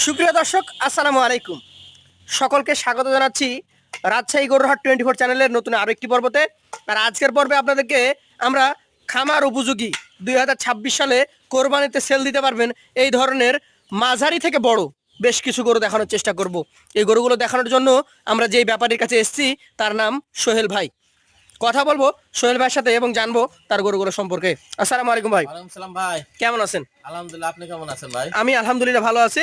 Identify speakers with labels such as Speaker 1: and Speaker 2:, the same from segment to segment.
Speaker 1: সুপ্রিয় দর্শক, আসসালামু আলাইকুম। সকলকে স্বাগত জানাচ্ছি রাজশাহী গরুহাট টোয়েন্টি ফোর চ্যানেলের নতুন আরও একটি পর্বতে। আর আজকের পর্বে আপনাদেরকে আমরা খামার উপযোগী দুই হাজার ছাব্বিশ সালে কোরবানিতে সেল দিতে পারবেন এই ধরনের মাঝারি থেকে বড় বেশ কিছু গরু দেখানোর চেষ্টা করব। এই গরুগুলো দেখানোর জন্য আমরা যেই ব্যাপারীর কাছে এসেছি, তার নাম সোহেল ভাই। কথা বলব সোহেল ভাইয়ের সাথে এবং জানব তার গরুগুলো সম্পর্কে। আসসালামু আলাইকুম ভাই।
Speaker 2: সালাম ভাই।
Speaker 1: কেমন আছেন?
Speaker 2: আলহামদুলিল্লাহ আপনি কেমন আছেন ভাই?
Speaker 1: আমি আলহামদুলিল্লাহ ভালো আছি।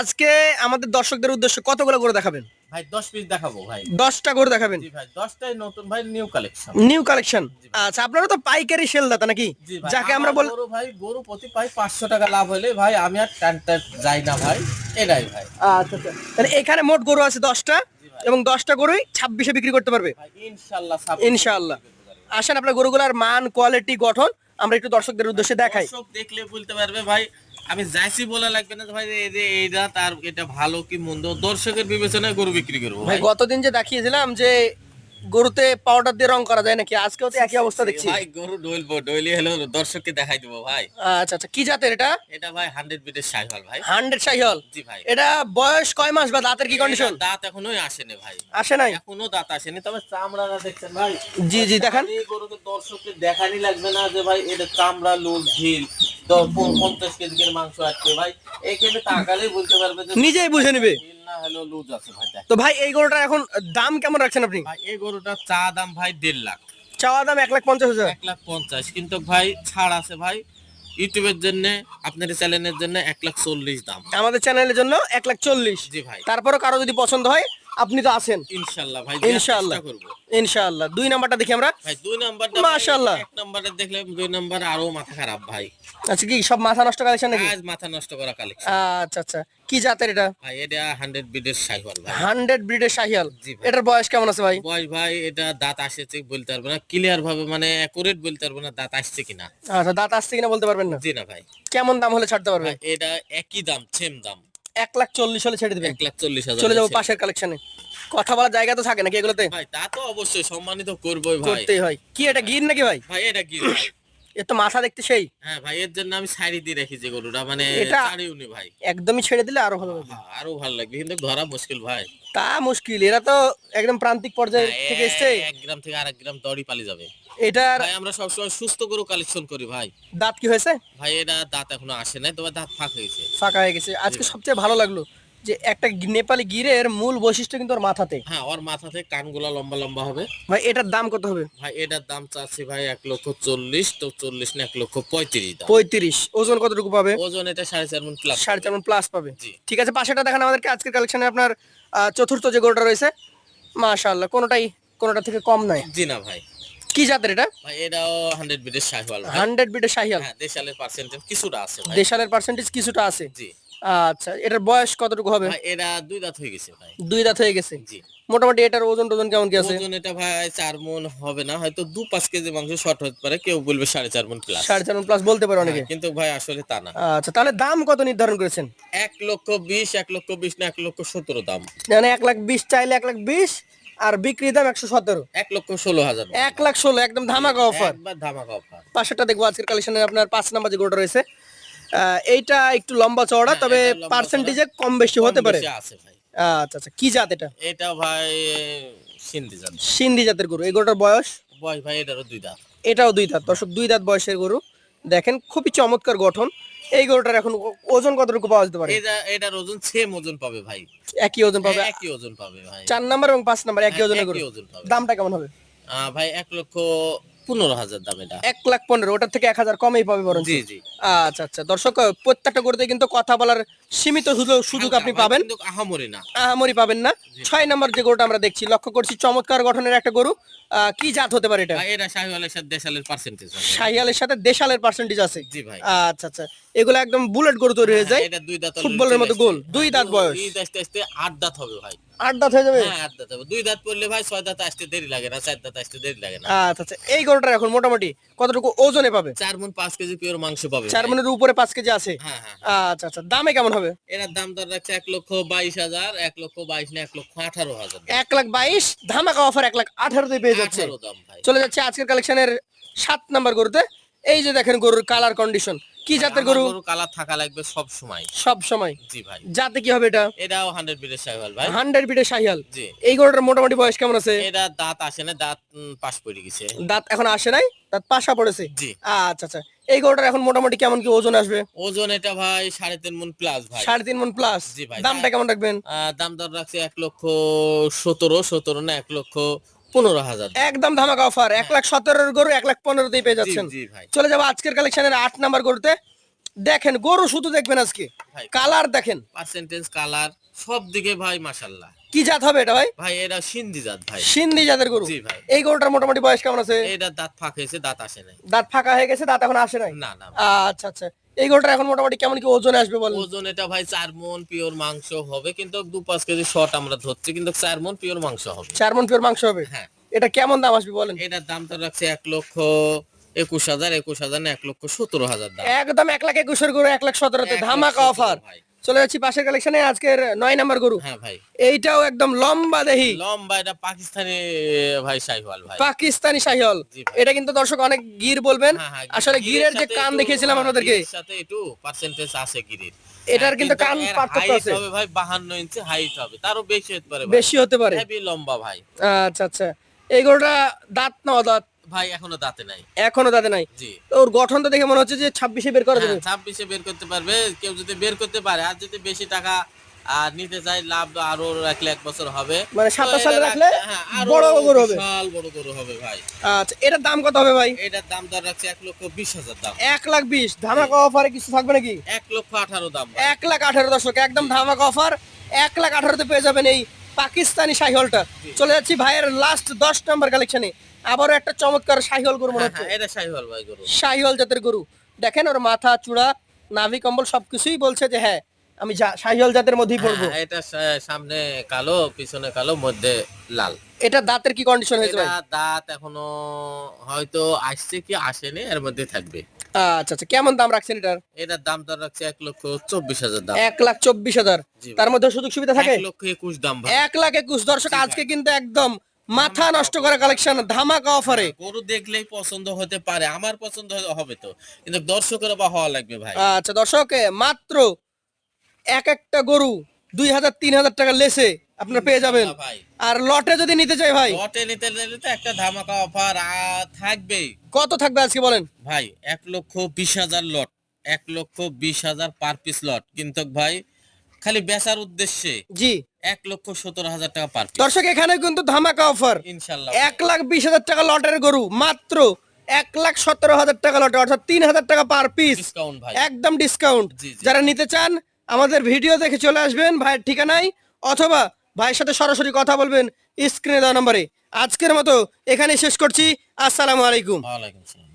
Speaker 1: আজকে আমাদের দর্শকদের উদ্দেশ্যে কতগুলো করে দেখাবেন?
Speaker 2: ভাই দশ পিস দেখাবো ভাই।
Speaker 1: দশটা করে দেখাবেন?
Speaker 2: জি ভাই দশটাই নতুন ভাই নিউ কালেকশন
Speaker 1: নিউ কালেকশন আচ্ছা আপনারা তো পাইকারি সেল দাতা নাকি যাকে আমরা বল
Speaker 2: গরু ভাই গরু প্রতি পাই পাঁচশো টাকা লাভ হলে ভাই আমি আর টানতে যাই না ভাই এটাই ভাই।
Speaker 1: আচ্ছা আচ্ছা। তাহলে এখানে মোট গরু আছে দশটা।
Speaker 2: ভাই।
Speaker 1: এবং দশটা গরুই ছাব্বিশে বিক্রি করতে পারবে।
Speaker 2: ইনশাল্লাহ
Speaker 1: আসেন আপনার গরুগুলার মান কোয়ালিটি গঠন আমরা একটু দর্শকদের উদ্দেশ্যে দেখাই।
Speaker 2: দেখলে বলতে পারবে ভাই আমি যাইছি বলে লাগবে না যে ভাই এই যে এইটা তার এটা ভালো কি মন্দ দর্শকের বিবেচনায় গরু বিক্রি করব
Speaker 1: ভাই। গতদিন যে দেখিয়েছিলাম যে গরুতে পাউডার দিয়ে রং করা যায় নাকি? আজকেও তো একই অবস্থা দেখছি।
Speaker 2: ভাই গরু ডইলবো ডইলি হলো দর্শককে দেখাই দেবো ভাই।
Speaker 1: আচ্ছা আচ্ছা কি জাতের এটা?
Speaker 2: এটা ভাই হান্ড্রেড বিটের সাইকেল ভাই।
Speaker 1: হান্ড্রেড সাইহল
Speaker 2: জি ভাই।
Speaker 1: এটা বয়স কয় মাস বা দাঁতের কি কন্ডিশন
Speaker 2: দাঁত এখনোই আসেনি ভাই।
Speaker 1: আসে নাই?
Speaker 2: এখনও দাঁত আসেনি তবে চামড়াটা দেখছেন ভাই।
Speaker 1: জি জি দেখান।
Speaker 2: এই গরুকে দর্শককে দেখানি লাগবে না যে ভাই এটা চামড়া লুজ ঢিল দশ পন- পঞ্চাশ কেজি করে মাংস আটকে ভাই। এখানে তাকালেই বলতে পারবে যে
Speaker 1: নিজেই বুঝে নেবে।
Speaker 2: না লুজ আছে ভাই
Speaker 1: তো ভাই এই গরুটা এখন দাম কেমন রাখছেন আপনি?
Speaker 2: ভাই এই গরুটা চা দাম ভাই দেড় লাখ।
Speaker 1: চাওয়া দাম এক লাখ পঞ্চাশ হাজার।
Speaker 2: এক লাখ পঞ্চাশ কিন্তু ভাই ছাড় আছে ভাই ইউটিউবের জন্য আপনার চ্যানেলের জন্য এক লাখ চল্লিশ দাম।
Speaker 1: আমাদের চ্যানেলের জন্য এক লাখ চল্লিশ।
Speaker 2: জি ভাই।
Speaker 1: তারপরও কারও যদি পছন্দ হয় আপনি তো আছেন।
Speaker 2: ইনশাল্লাহ ভাই
Speaker 1: ইনশাআল্লাহ। ইনশাআল্লাহ। দুই নাম্বারটা দেখি আমরা।
Speaker 2: ভাই দুই নাম্বারটা
Speaker 1: মাশাআল্লাহ।
Speaker 2: এক নাম্বারে দেখলে দুই নাম্বার আরও মাথা খারাপ ভাই।
Speaker 1: আচ্ছা কি সব মাথা নষ্ট কালেকশন নাকি?
Speaker 2: আজ মাথা নষ্ট করা কালেকশন
Speaker 1: আচ্ছা আচ্ছা। কি জাতের এটা?
Speaker 2: ভাই এটা হান্ড্রেড বিডের সাইকেল ভাই।
Speaker 1: হান্ড্রেড ব্রিডের শাহিয়াল এটার বয়স কেমন আছে ভাই?
Speaker 2: বয়স ভাই এটা দাঁত আসেছে বলতে পারব না। ক্লিয়ার ভাবে মানে অ্যাকুরেট বলতে পারব না দাঁত আসছে কিনা।
Speaker 1: আচ্ছা দাঁত আসছে কিনা বলতে পারবেন না?
Speaker 2: জি না ভাই।
Speaker 1: কেমন দাম হলে ছাড়তে পারবে?
Speaker 2: এটা একই দাম সেম দাম।
Speaker 1: এক লাখ চল্লিশ হলে ছেড়ে দিবেন।
Speaker 2: এক লাখ চল্লিশ হাজার
Speaker 1: চলে যাব পাশের কালেকশনে কথা বলার জায়গা তো থাকে নাকি এগুলোতে?
Speaker 2: ভাই তা তো অবশ্যই সম্মানিত করবোই ভাই।
Speaker 1: করতেই হয়। কি এটা গির নাকি ভাই?
Speaker 2: ভাই এটা ভাই
Speaker 1: এর তো মাথা দেখতে সেই।
Speaker 2: হ্যাঁ ভাই এর জন্য আমি সাইড দিয়ে রেখেছি গরুটা মানে
Speaker 1: এটা-
Speaker 2: ভাই।
Speaker 1: একদমই ছেড়ে দিলে আরও ভালো
Speaker 2: হ্যাঁ, আরও ভালো লাগবে। কিন্তু ধরা মুশকিল ভাই।
Speaker 1: তা মুশকিল এরা তো একদম প্রান্তিক পর্যায়ে
Speaker 2: হ্যাঁ,
Speaker 1: থেকে এসছে।
Speaker 2: এ- এক গ্রাম থেকে আরেক গ্রাম দড়ি পালি যাবে।
Speaker 1: এটার
Speaker 2: ভাই আমরা সবসময় সুস্থ গরু কালেকশন করি ভাই।
Speaker 1: দাঁত কি হয়েছে?
Speaker 2: ভাই এটা দাঁত এখনও আসে নাই তোমার দাঁত ফাঁক হয়েছে।
Speaker 1: ফাঁকা হয়ে গেছে। আজকে সবচেয়ে ভালো লাগল। যে একটা নেপালি গিরের মূল বৈশিষ্ট্য কিন্তু ওর মাথাতে।
Speaker 2: হ্যাঁ ওর মাথাতে কানগুলা লম্বা লম্বা হবে।
Speaker 1: ভাই এটার দাম কত হবে?
Speaker 2: ভাই এটার দাম চাচ্ছি ভাই এক লক্ষ চল্লিশ তো চল্লিশ না এক লক্ষ পঁয়ত্রিশ দাম।
Speaker 1: পঁয়ত্রিশ। ওজন কতটুকু পাবে?
Speaker 2: ওজন এটা সাড়ে চার মন প্লাস
Speaker 1: সাড়ে চার প্লাস পাবে।
Speaker 2: জি।
Speaker 1: ঠিক আছে পাশেটা দেখান আমাদেরকে আজকের কালেকশনে আপনার চতুর্থ যে গরুটা রয়েছে মাশাআল্লাহ কোনোটাই কোনোটা থেকে কম নয়।
Speaker 2: জি না ভাই।
Speaker 1: কি জাতের এটা?
Speaker 2: ভাই এটাও হান্ড্রেড বিটের শাহিওয়াল ভাই।
Speaker 1: হান্ড্রেড বিটের শাহিয়াল
Speaker 2: হ্যাঁ দেশালের পার্সেন্টেজ কিছুটা আছে ভাই।
Speaker 1: দেশালের পার্সেন্টেজ কিছুটা আছে।
Speaker 2: জি।
Speaker 1: আচ্ছা এটার বয়স কতটুকু হবে?
Speaker 2: ভাই এটা দুই দাঁত হয়ে গেছে ভাই।
Speaker 1: দুই দাঁত হয়ে গেছে?
Speaker 2: জি।
Speaker 1: মোটামুটি এটার ওজন টোজন কেমন কি আছে?
Speaker 2: ওজন এটা ভাই চার মন হবে না হয়তো দু পাঁচ কেজি মাংস শর্ট হতে পারে কেউ বলবে সাড়ে চার মন প্লাস
Speaker 1: সাড়ে চার প্লাস বলতে পারে অনেকে।
Speaker 2: কিন্তু ভাই আসলে তা না।
Speaker 1: আচ্ছা তাহলে দাম কত নির্ধারণ করেছেন?
Speaker 2: এক লক্ষ বিশ এক লক্ষ বিশ না এক লক্ষ সতেরো দাম।
Speaker 1: মানে এক লাখ বিশ চাইলে এক লাখ বিশ আর বিক্রি দাম একশো সতেরো।
Speaker 2: এক লক্ষ ষোলো হাজার
Speaker 1: এক লাখ ষোলো একদম ধামাকা অফার
Speaker 2: একবার ধামাকা অফার
Speaker 1: পাশেরটা দেখব আজকের কালেকশনের আপনার পাঁচ নাম্বার যে গোটা রয়েছে। এইটা একটু লম্বা চওড়া
Speaker 2: হ্যাঁ,
Speaker 1: তবে পার্সেন্টেজে কম বেশি হতে পারে। আচ্ছা আচ্ছা কি জাত এটা?
Speaker 2: এটা ভাই সিন্ধি জান
Speaker 1: সিন্ধি জাতের গরু। এই গরুটার বয়স?
Speaker 2: বয়স ভাই এটারও দুই দাঁত।
Speaker 1: এটাও দুই দাঁত। দর্শক দুই দাঁত বয়সের গরু। দেখেন খুবই চমৎকার গঠন। এই গরুটার এখন ওজন কতটুকু পাওয়া যেতে পারে?
Speaker 2: এটা এটার ওজন সেম ওজন পাবে ভাই।
Speaker 1: একই ওজন পাবে?
Speaker 2: একই ওজন পাবে ভাই।
Speaker 1: চার নাম্বার এবং পাঁচ নাম্বার একই
Speaker 2: হ্যাঁ,
Speaker 1: ওজনের গরু। দামটা কেমন হবে?
Speaker 2: ভাই এক লক্ষ পনেরো হাজার দাম এটা।
Speaker 1: এক লাখ পনেরো ওটার থেকে এক হাজার কমেই পাবে বরং
Speaker 2: জি জি।
Speaker 1: আচ্ছা আচ্ছা। দর্শক প্রত্যেকটা করতে কিন্তু কথা বলার সীমিত সুযোগ আপনি পাবেন।
Speaker 2: আহামরি না।
Speaker 1: আহামরি পাবেন না। ছয় নম্বর যে গরুটা আমরা দেখছি লক্ষ্য করছি চমৎকার গঠনের একটা গরু। কি জাত হতে পারে এটা?
Speaker 2: এটা শাহিওয়ালের সাথে দেশালের পার্সেন্টেজ
Speaker 1: শাহিয়ালের সাথে দেশালের পার্সেন্টেজ আছে।
Speaker 2: জি ভাই।
Speaker 1: আচ্ছা আচ্ছা। এগুলো একদম বুলেট গরু তৈরি হয়ে যায়।
Speaker 2: হ্যাঁ, এটা দুই দাঁত
Speaker 1: ফুটবলের মতো গোল। দুই দাঁত বয়স।
Speaker 2: দুই দাঁত আসতে আট দাঁত হবে ভাই।
Speaker 1: আট দাঁত হয়ে যাবে?
Speaker 2: হ্যাঁ আট দাঁত হবে। দুই দাঁত পড়লে ভাই ছয় দাঁত আসতে দেরি লাগে না চার দাঁত আসতে দেরি লাগে না।
Speaker 1: আচ্ছা আচ্ছা। এই গরুটার এখন মোটামুটি কতটুকু ওজনে পাবে?
Speaker 2: চার মন পাঁচ কেজি পিওর মাংস পাবে
Speaker 1: চার। মনের উপরে পাঁচ কেজি আছে?
Speaker 2: হ্যাঁ হ্যাঁ।
Speaker 1: আচ্ছা আচ্ছা। দামে কেমন হবে?
Speaker 2: এটার দাম দর রাখছে এক লক্ষ বাইশ হাজার এক লক্ষ বাইশ না এক লক্ষ আঠারো হাজার।
Speaker 1: এক লাখ বাইশ ধামাকা অফার এক লাখ আঠারোতে পেয়ে যাচ্ছে। চলে যাচ্ছে আজকের কালেকশনের সাত নাম্বার গরুতে। এই যে দেখেন গরুর কালার কন্ডিশন কি জাতের গরু?
Speaker 2: গরু কালার থাকা লাগবে সব সময়।
Speaker 1: সব সময়?
Speaker 2: জি ভাই।
Speaker 1: জাতে কি হবে এটা?
Speaker 2: এটাও হান্ড্রেড বিটের সাইকেল ভাই।
Speaker 1: হান্ড্রেড বিটের শাহিয়াল
Speaker 2: জি।
Speaker 1: এই গরুটার মোটামুটি বয়স কেমন আছে?
Speaker 2: এটা দাঁত আসে না দাঁত পাশ পড়ে গেছে।
Speaker 1: দাঁত এখন আসে নাই? দাঁত পাশা পড়েছে?
Speaker 2: জি।
Speaker 1: আচ্ছা আচ্ছা। এই গরুটার এখন মোটামুটি কেমন কি ওজন আসবে?
Speaker 2: ওজন এটা ভাই সাড়ে তিন মন প্লাস ভাই।
Speaker 1: সাড়ে তিন মন প্লাস
Speaker 2: জি ভাই।
Speaker 1: দামটা কেমন রাখবেন?
Speaker 2: দাম দর রাখছে এক লক্ষ সতেরো সতেরো না এক লক্ষ পনেরো হাজার।
Speaker 1: একদম ধামাকা অফার এক লাখ সতেরোর গরু এক লাখ পনেরোতেই পেয়ে যাচ্ছেন। চলে যাব আজকের কালেকশনের আট নাম্বার গরুতে। দেখেন গরু শুধু দেখবেন আজকে। কালার দেখেন।
Speaker 2: পার্সেন্টেজ কালার সব দিকে ভাই মাশাল্লাহ
Speaker 1: কি জাত হবে এটা ভাই?
Speaker 2: ভাই এটা সিন্ধি জাত ভাই।
Speaker 1: সিন্ধি জাতের গরু।
Speaker 2: জি ভাই।
Speaker 1: এই গরুটার মোটামুটি বয়স কেমন আছে?
Speaker 2: এটা দাঁত ফাঁক হয়েছে দাঁত আসে নাই।
Speaker 1: দাঁত ফাঁকা হয়ে গেছে দাঁত এখন আসে নাই?
Speaker 2: না না।
Speaker 1: আচ্ছা আচ্ছা। এই গোলটা এখন মোটামুটি কেমন কি ওজন আসবে বল
Speaker 2: ওজন এটা ভাই চার মন পিওর মাংস হবে কিন্তু দু পাঁচ কেজি শর্ট আমরা ধরছি কিন্তু চার মন পিওর মাংস হবে।
Speaker 1: চার মন পিওর মাংস হবে?
Speaker 2: হ্যাঁ।
Speaker 1: এটা কেমন দাম আসবে বলেন?
Speaker 2: এটার দাম তো রাখছে এক লক্ষ একুশ হাজার একুশ হাজার না এক লক্ষ সতেরো হাজার
Speaker 1: একদম এক লাখ একুশের গরু এক লাখ সতেরোতে ধামাকা অফার চলে যাচ্ছি পাশের কালেকশনে আজকের নয় নাম্বার গরু।
Speaker 2: হ্যাঁ ভাই।
Speaker 1: এইটাও একদম লম্বা দেহি।
Speaker 2: লম্বা এটা পাকিস্তানি ভাই ভাই।
Speaker 1: পাকিস্তানি এটা কিন্তু দর্শক অনেক গির বলবেন।
Speaker 2: হ্যাঁ, হ্যাঁ,
Speaker 1: আসলে গিরের যে কান দেখিয়েছিলাম
Speaker 2: হ্যাঁ,
Speaker 1: আপনাদেরকে।
Speaker 2: সাথে একটু পার্সেন্টেজ আছে গিরির।
Speaker 1: এটার কিন্তু কান পার্থক্য আছে।
Speaker 2: হবে ভাই বাহান্ন ইঞ্চি হাইট হবে। তারও বেশি হতে পারে
Speaker 1: বেশি হতে পারে।
Speaker 2: হেভি লম্বা ভাই।
Speaker 1: আচ্ছা আচ্ছা। এই গরুটা দাঁত না দাঁত
Speaker 2: ভাই এখনও দাঁতে নাই।
Speaker 1: এখনও দাঁতে নাই?
Speaker 2: জি।
Speaker 1: ওর গঠন তো দেখে মনে হচ্ছে যে ছাব্বিশে বের করে
Speaker 2: হ্যাঁ ছাব্বিশে বের করতে পারবে। কেউ যদি বের করতে পারে আর যদি বেশি টাকা আর নিতে চাই লাভ আরও রাখলে এক বছর হবে।
Speaker 1: মানে সাতাশ সালে রাখলে
Speaker 2: হ্যাঁ,
Speaker 1: বড় গরু হবে।
Speaker 2: বিশাল বড় গরু হবে ভাই।
Speaker 1: আচ্ছা এটার দাম কত হবে ভাই?
Speaker 2: এটার দাম রাখছে এক লক্ষ বিশ হাজার দাম।
Speaker 1: এক লাখ বিশ। ধামাকা অফারে কিছু থাকবে নাকি?
Speaker 2: এক লক্ষ আঠারো দাম
Speaker 1: এক লাখ আঠারো দর্শক একদম ধামাকা অফার এক লাখ আঠারোতে পেয়ে যাবেন এই পাকিস্তানি শাহিওলটা চলে যাচ্ছি ভাইয়ের লাস্ট দশ নাম্বার কালেকশনে আবারও একটা চমৎকার শাহিওল গরু মনে
Speaker 2: হ্যাঁ,
Speaker 1: হচ্ছে।
Speaker 2: হ্যাঁ, এটা সাইহল ভাই গরু।
Speaker 1: শাহিওল জাতের গরু। দেখেন ওর মাথা চূড়া নাভি কম্বল সবকিছুই বলছে যে হ্যাঁ আমি শাহিওল জাতের মধ্যেই পড়ব
Speaker 2: হ্যাঁ, এটা সামনে কালো পিছনে কালো মধ্যে লাল।
Speaker 1: এটা দাঁতের কি কন্ডিশন হয়েছে ভাই?
Speaker 2: দাঁত এখনও হয়তো আসছে কি আসেনি এর মধ্যে থাকবে।
Speaker 1: আচ্ছা আচ্ছা কেমন দাম রাখছেন এটার?
Speaker 2: এটার দাম দর রাখছে এক লক্ষ চব্বিশ হাজার দাম।
Speaker 1: এক লাখ চব্বিশ হাজার। তার মধ্যে সুযোগ সুবিধা থাকে?
Speaker 2: এক লক্ষ একুশ দাম
Speaker 1: এক লাখ একুশ। দর্শক আজকে কিন্তু একদম মাথা নষ্ট করা কালেকশন ধামাকা অফারে
Speaker 2: গরু দেখলেই পছন্দ হতে পারে আমার পছন্দ হবে তো। কিন্তু দর্শকের বা হওয়া লাগবে ভাই।
Speaker 1: আচ্ছা দর্শক মাত্র এক একটা গরু দুই হাজার তিন হাজার টাকা লেসে আপনারা পেয়ে যাবেন। আর লটে যদি নিতে চাই ভাই?
Speaker 2: লটে নিতে নিলে তো একটা ধামাকা অফার থাকবেই।
Speaker 1: কত থাকবে আজকে বলেন?
Speaker 2: ভাই এক লক্ষ বিশ হাজার লট এক লক্ষ বিশ হাজার পার পিস লট। কিন্তু ভাই খালি বেচার উদ্দেশ্যে।
Speaker 1: জি।
Speaker 2: এক লক্ষ সতেরো হাজার টাকা পার
Speaker 1: দর্শক এখানে কিন্তু ধামাকা অফার
Speaker 2: ইনশাল্লাহ।
Speaker 1: এক লাখ বিশ হাজার টাকা লটের গরু মাত্র এক লাখ সতেরো হাজার টাকা লটে অর্থাৎ তিন হাজার টাকা পার পিস
Speaker 2: ডিসকাউন্ট ভাই।
Speaker 1: একদম ডিসকাউন্ট। যারা নিতে চান আমাদের ভিডিও দেখে চলে আসবেন ভাইয়ের ঠিকানায় অথবা ভাইয়ের সাথে সরাসরি কথা বলবেন স্ক্রিনে দেওয়া নম্বরে। আজকের মতো এখানে শেষ করছি। আসসালামু আলাইকুম।
Speaker 2: ওয়ালাইকুম আসসালাম।